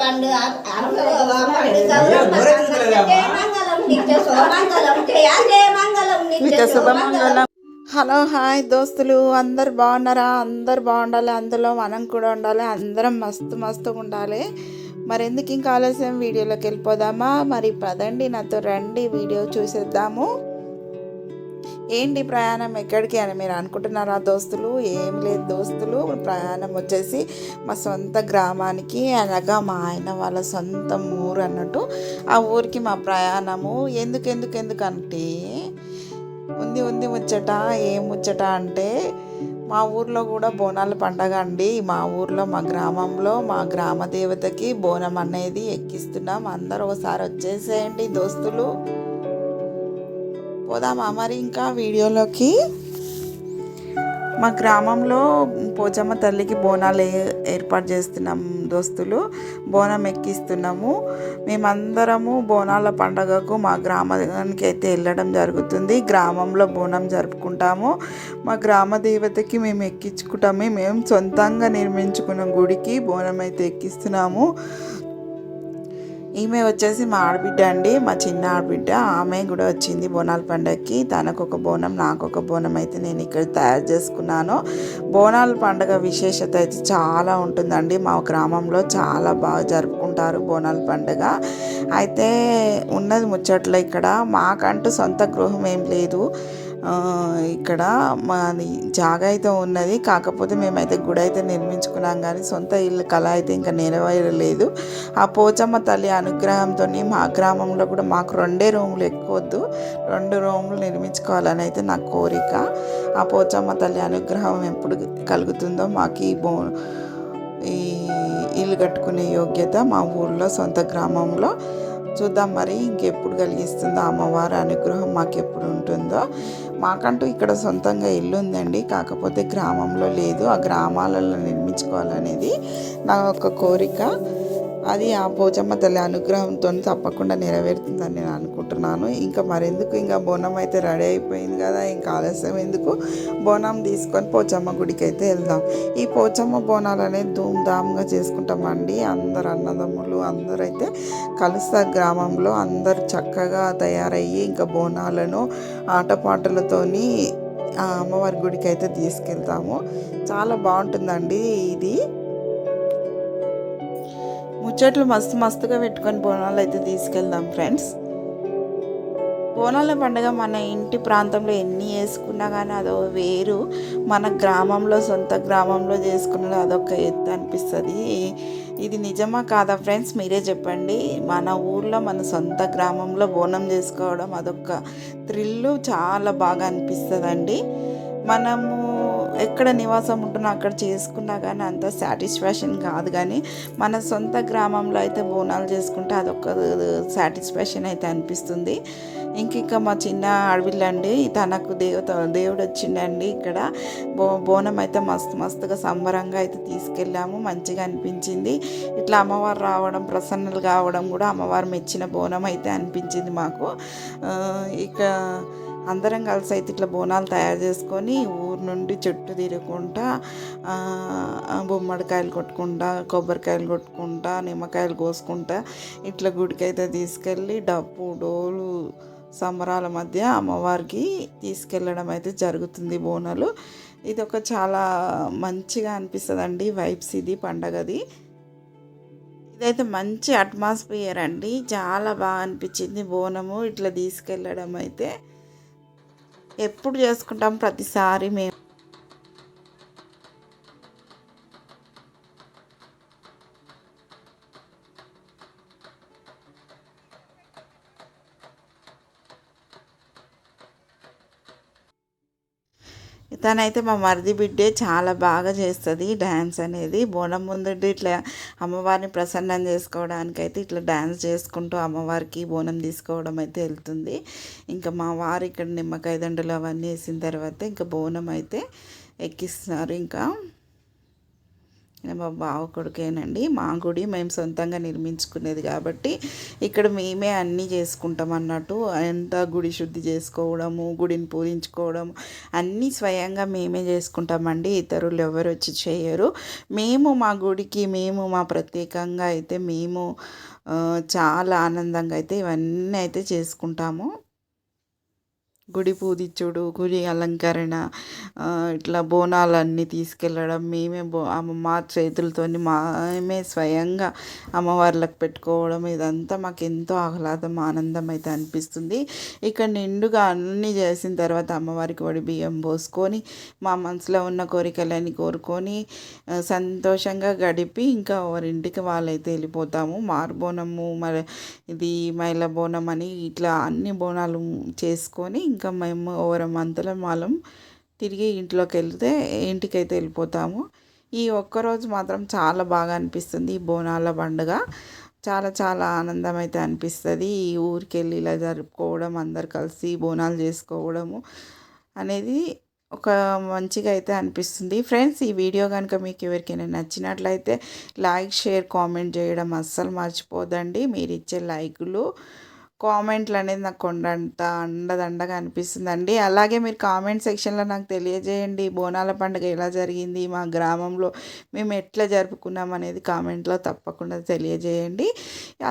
పండు hello hi దోస్తులు. అందరు బాగున్నారా? అందరు బాగుండాలి. అందులో మనం కూడా ఉండాలి. అందరం మస్తు మస్తుగా ఉండాలి. మరి ఎందుకు ఇంకా ఆలస్యం? వీడియోలోకి వెళ్ళిపోదామా? మరి పదండి. నాతో రండి. వీడియో చూసేద్దాము. ఏంటి ప్రయాణం ఎక్కడికి అని మీరు అనుకుంటున్నారా దోస్తులు? ఏం లేదు దోస్తులు. ప్రయాణం వచ్చేసి మా సొంత గ్రామానికి అనగా మా ఆయన వాళ్ళ సొంత ఊరు అన్నట్టు. ఆ ఊరికి మా ప్రయాణము. ఎందుకు ఎందుకు ఎందుకు అంటే ఉంది ఉంది ముచ్చట ఏం ముచ్చట అంటే మా ఊర్లో కూడా బోనాల పండగ అండి. మా ఊర్లో మా గ్రామంలో మా గ్రామ దేవతకి బోనం అనేది ఎక్కిస్తున్నాం. అందరూ ఒకసారి వచ్చేసేయండి దోస్తులు. పోదామా మరి ఇంకా వీడియోలోకి? మా గ్రామంలో పోచమ్మ తల్లికి బోనాలు ఏ- ఏర్పాటు చేస్తున్నాం దోస్తులు. బోనం ఎక్కిస్తున్నాము. మేమందరము బోనాల పండగకు మా గ్రామానికి అయితే వెళ్ళడం జరుగుతుంది. గ్రామంలో బోనం జరుపుకుంటాము. మా గ్రామ దేవతకి మేము ఎక్కించుకుంటాము. మేము సొంతంగా నిర్మించుకున్న గుడికి బోనం అయితే ఎక్కిస్తున్నాము. ఈమె వచ్చేసి మా ఆడబిడ్డ అండి మా చిన్న ఆడబిడ్డ. ఆమె కూడా వచ్చింది బోనాల పండగకి తనకు ఒక బోనం నాకు ఒక బోనం అయితే నేను ఇక్కడ తయారు చేసుకున్నాను. బోనాల పండగ విశేషత అయితే చాలా ఉంటుందండి. మా గ్రామంలో చాలా బాగా జరుపుకుంటారు బోనాల పండగ. అయితే ఉన్నది ముచ్చట్లో ఇక్కడ. మాకంటూ సొంత గృహం ఏం లేదు. ఇక్కడ మాది జాగా అయితే ఉన్నది. కాకపోతే మేమైతే గుడి అయితే నిర్మించుకున్నాం కానీ సొంత ఇల్లు కళ అయితే ఇంకా నెరవేరలేదు. ఆ పోచమ్మ తల్లి అనుగ్రహంతో మా గ్రామంలో కూడా మాకు రెండే రూములు ఎక్కువద్దు. రెండు రూములు నిర్మించుకోవాలని అయితే నా కోరిక. ఆ పోచమ్మ తల్లి అనుగ్రహం ఎప్పుడు కలుగుతుందో మాకు ఈ బో ఈ ఇల్లు కట్టుకునే యోగ్యత మా ఊర్లో సొంత గ్రామంలో. చూద్దాం మరి ఇంకెప్పుడు కలిగిస్తుందో అమ్మవారి అనుగ్రహం మాకు ఎప్పుడు ఉంటుందో. మాకంటూ ఇక్కడ సొంతంగా ఇల్లు ఉందండి. కాకపోతే గ్రామంలో లేదు. ఆ గ్రామాలలో నిర్మించుకోవాలనేది నా ఒక కోరిక. అది ఆ పోచమ్మ తల్లి అనుగ్రహంతో తప్పకుండా నెరవేరుతుందని నేను అనుకుంటున్నాను. ఇంకా మరెందుకు? ఇంకా బోనం అయితే రెడీ అయిపోయింది కదా ఇంకా ఆలస్యం ఎందుకు? బోనం తీసుకొని పోచమ్మ గుడికి అయితే వెళ్దాం. ఈ పోచమ్మ బోనాలు అనేది ధూమ్ధామ్గా చేసుకుంటామండి. అందరు అన్నదమ్ములు అందరూ అయితే కలుస్తారు గ్రామంలో అందరు చక్కగా తయారయ్యి ఇంకా బోనాలను ఆటపాటలతోని అమ్మవారి గుడికి అయితే తీసుకెళ్తాము. చాలా బాగుంటుందండి ఇది. ముచ్చట్లు మస్తు మస్తుగా పెట్టుకొని బోనాలు అయితే తీసుకెళ్దాం ఫ్రెండ్స్ బోనాల పండుగ మన ఇంటి ప్రాంతంలో ఎన్ని వేసుకున్నా కానీ అదో వేరు. మన గ్రామంలో సొంత గ్రామంలో చేసుకున్నది అదొక ఎత్తు అనిపిస్తుంది. ఇది నిజమా కాదా ఫ్రెండ్స్ మీరే చెప్పండి. మన ఊర్లో మన సొంత గ్రామంలో బోనం చేసుకోవడం అదొక థ్రిల్లు చాలా బాగా అనిపిస్తుందండి. మనము ఎక్కడ నివాసం ఉంటున్నా అక్కడ చేసుకున్నా కానీ అంత సాటిస్ఫాక్షన్ కాదు. కానీ మన సొంత గ్రామంలో అయితే బోనాలు చేసుకుంటే అదొక సాటిస్ఫాక్షన్ అయితే అనిపిస్తుంది. ఇంక ఇంకా మా చిన్న అడవిలండి. తనకు దేవత దేవుడు వచ్చిండండి ఇక్కడ. బో బోనం అయితే మస్తు మస్తుగా సంబరంగా అయితే తీసుకెళ్ళాము. మంచిగా అనిపించింది. ఇట్లా అమ్మవారు రావడం ప్రసన్నలు కావడం కూడా అమ్మవారు మెచ్చిన బోనం అయితే అనిపించింది మాకు. ఇక అందరం కలిసి అయితే ఇట్లా బోనాలు తయారు చేసుకొని ఊరు నుండి చెట్టు తిరగకుండా బొమ్మడికాయలు కొట్టుకుంటా కొబ్బరికాయలు కొట్టుకుంటా నిమ్మకాయలు కోసుకుంటా ఇట్లా గుడికి అయితే తీసుకెళ్ళి డప్పు డోలు సంబరాల మధ్య అమ్మవారికి తీసుకెళ్ళడం అయితే జరుగుతుంది బోనాలు. ఇది ఒక చాలా మంచిగా అనిపిస్తుందండి వైబ్స్ ఇది పండగది. ఇదైతే మంచి అట్మాస్ఫియర్ అండి. చాలా బాగా అనిపించింది బోనము ఇట్లా తీసుకెళ్ళడం అయితే. ఎప్పుడు చేసుకుంటాం ప్రతిసారి మేము. తనైతే మా మరిది బిడ్డే చాలా బాగా చేస్తుంది డ్యాన్స్ అనేది. బోనం ముందు ఇట్లా అమ్మవారిని ప్రసన్నం చేసుకోవడానికి అయితే ఇట్లా డ్యాన్స్ చేసుకుంటూ అమ్మవారికి బోనం తీసుకోవడం అయితే వెళ్తుంది. ఇంకా మా వారు ఇక్కడ నిమ్మకాయ దండలు అవన్నీ వేసిన తర్వాత ఇంకా బోనం అయితే ఎక్కిస్తున్నారు ఇంకా. ఈయన మా బావ కొడుకేనండి. మా గుడి మేము సొంతంగా నిర్మించుకునేది కాబట్టి ఇక్కడ మేమే అన్నీ చేసుకుంటాం అన్నట్టు. ఎంత గుడి శుద్ధి చేసుకోవడము గుడిని పూజించుకోవడం అన్నీ స్వయంగా మేమే చేసుకుంటామండి. ఇతరులు ఎవరు వచ్చి చేయరు. మేము మా గుడికి మేము మా ప్రత్యేకంగా అయితే మేము చాలా ఆనందంగా అయితే ఇవన్నీ అయితే చేసుకుంటాము. గుడి పూజించుడు గుడి అలంకరణ ఇట్లా బోనాలన్నీ తీసుకెళ్ళడం మేమే బో అమ్మ- మా చేతులతోని మేమే స్వయంగా అమ్మవార్లకు పెట్టుకోవడం ఇదంతా మాకు ఎంతో ఆహ్లాదం ఆనందం అయితే అనిపిస్తుంది. ఇక్కడ నిండుగా అన్నీ చేసిన తర్వాత అమ్మవారికి వడి బియ్యం పోసుకొని మా మనసులో ఉన్న కోరికలన్నీ కోరుకొని సంతోషంగా గడిపి ఇంకా ఎవరింటికి వాళ్ళైతే వెళ్ళిపోతాము. మారుబోనము మరి ఇది మైల బోనం అని ఇట్లా అన్ని బోనాలు చేసుకొని ఇంకా మేము ఓవర్ అంతలో మాలం తిరిగి ఇంట్లోకి వెళ్తే ఇంటికైతే వెళ్ళిపోతాము. ఈ ఒక్కరోజు మాత్రం చాలా బాగా అనిపిస్తుంది ఈ బోనాల పండుగ. చాలా చాలా ఆనందం అయితే అనిపిస్తుంది. ఈ ఊరికి వెళ్ళి ఇలా జరుపుకోవడం అందరు కలిసి బోనాలు చేసుకోవడము అనేది ఒక మంచిగా అయితే అనిపిస్తుంది. ఫ్రెండ్స్ ఈ వీడియో కనుక మీకు ఎవరికైనా నచ్చినట్లయితే లైక్ షేర్ కామెంట్ చేయడం అస్సలు మర్చిపోదండి మీరు ఇచ్చే లైకులు కామెంట్లు అనేది నాకు కొండంత అండదండగా అనిపిస్తుందండి. అలాగే మీరు కామెంట్ సెక్షన్లో నాకు తెలియజేయండి బోనాల పండుగ ఎలా జరిగింది మా గ్రామంలో మేము ఎట్లా జరుపుకున్నాం అనేది కామెంట్లో తప్పకుండా తెలియజేయండి.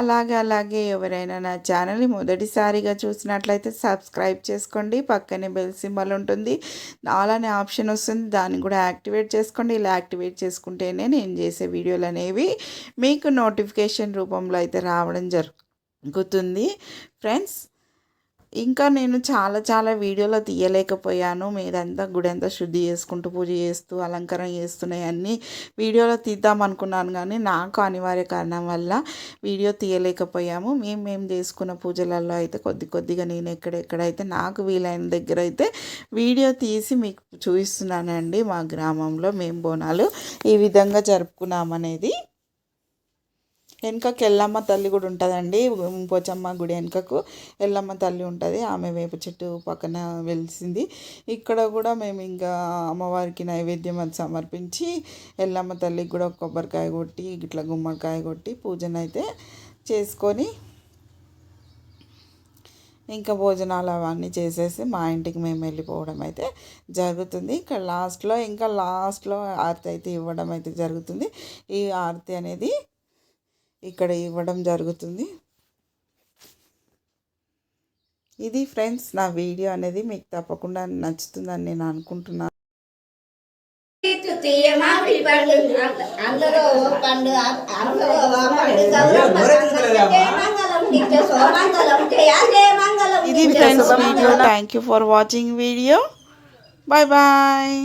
అలాగే అలాగే ఎవరైనా నా ఛానల్ని మొదటిసారిగా చూసినట్లయితే సబ్స్క్రైబ్ చేసుకోండి. పక్కనే బెల్ సింబల్ ఉంటుంది. అలానే ఆప్షన్ వస్తుంది. దాన్ని కూడా యాక్టివేట్ చేసుకోండి. ఇలా యాక్టివేట్ చేసుకుంటేనే నేను చేసే వీడియోలు అనేవి మీకు నోటిఫికేషన్ రూపంలో అయితే రావడం జరుగుతుంది గుర్తుంది. ఫ్రెండ్స్ ఇంకా నేను చాలా చాలా వీడియోలో తీయలేకపోయాను. మీరంతా గుడి అంతా శుద్ధి చేసుకుంటూ పూజ చేస్తూ అలంకరణ చేస్తున్నాయి అన్నీ వీడియోలో తీద్దాం అనుకున్నాను కానీ నాకు అనివార్య కారణం వల్ల వీడియో తీయలేకపోయాము. మేము మేము చేసుకున్న పూజలలో అయితే కొద్ది కొద్దిగా నేను ఎక్కడెక్కడైతే నాకు వీలైన దగ్గర అయితే వీడియో తీసి మీకు చూపిస్తున్నానండి మా గ్రామంలో మేము బోనాలు ఈ విధంగా జరుపుకున్నామనేది. వెనుకకు ఎల్లమ్మ తల్లి కూడా ఉంటుందండి. పోచమ్మ గుడి వెనుకకు ఎల్లమ్మ తల్లి ఉంటుంది. ఆమె వేప చెట్టు పక్కన వెలిసింది. ఇక్కడ కూడా మేము ఇంకా అమ్మవారికి నైవేద్యం అది సమర్పించి ఎల్లమ్మ తల్లికి కూడా కొబ్బరికాయ కొట్టి ఇట్లా గుమ్మడికాయ కొట్టి పూజనైతే చేసుకొని ఇంకా భోజనాలు అవన్నీ చేసేసి మా ఇంటికి మేము వెళ్ళిపోవడం అయితే జరుగుతుంది. ఇక్కడ లాస్ట్లో ఇంకా లాస్ట్లో ఆరతి అయితే ఇవ్వడం అయితే జరుగుతుంది. ఈ ఆరతి అనేది ఇక్కడ ఇవ్వడం జరుగుతుంది. ఇది ఫ్రెండ్స్ నా వీడియో అనేది మీకు తప్పకుండా నచ్చుతుందని నేను అనుకుంటున్నాను పండు ఇది friends. Video thank you for watching video bye bye